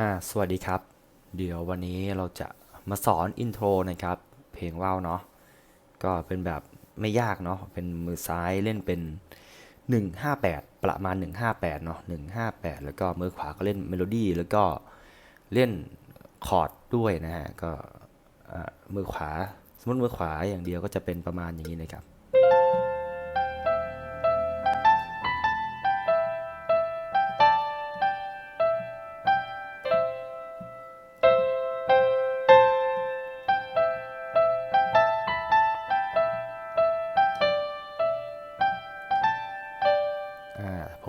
อ่าสวัสดีครับ เดี๋ยววันนี้เราจะมาสอนอินโทรนะครับ เพลงว่าวเนาะก็เป็นแบบไม่ยากเนาะเป็นมือซ้ายเล่นเป็น 158 ประมาณ 158เนาะ158 แล้วก็มือขวาก็เล่นเมโลดี้แล้วก็เล่นคอร์ดด้วยนะฮะก็มือขวาสมมติมือขวาอย่างเดียวก็จะเป็นประมาณอย่างนี้นะครับ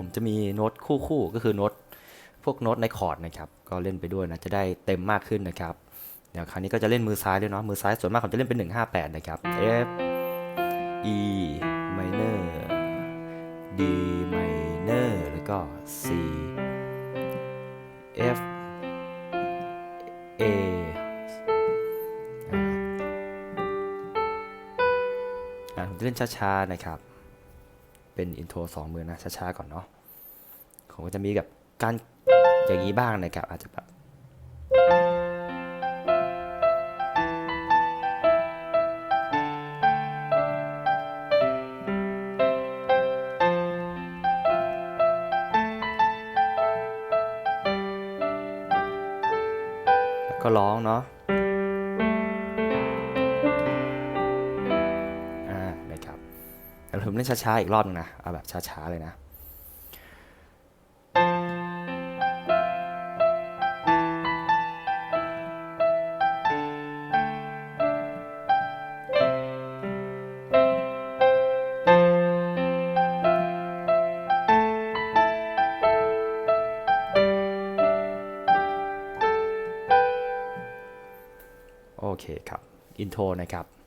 ผมจะมีโน้ตคู่คู่ๆก็คือโน้ตพวกโน้ตในคอร์ดนะครับก็เล่นไปด้วยนะจะได้เต็มมากขึ้นนะครับเดี๋ยวคราวนี้ก็จะเล่นมือซ้ายด้วยเนาะมือซ้ายส่วนมากผมจะเล่นเป็น 158 นะครับ F E minor D minor แล้วก็ C F A อ่าผมจะเล่นช้าๆนะครับ เป็นอินโทรสองมือนะช้าๆก่อนเนาะผมก็จะมีกับการอย่างนี้บ้างนะครับอาจจะแบบก็ร้องเนาะ ผมเล่นช้าๆอีกรอบนึงนะ เอาแบบช้าๆเลยนะโอเคครับ อินโทรนะครับ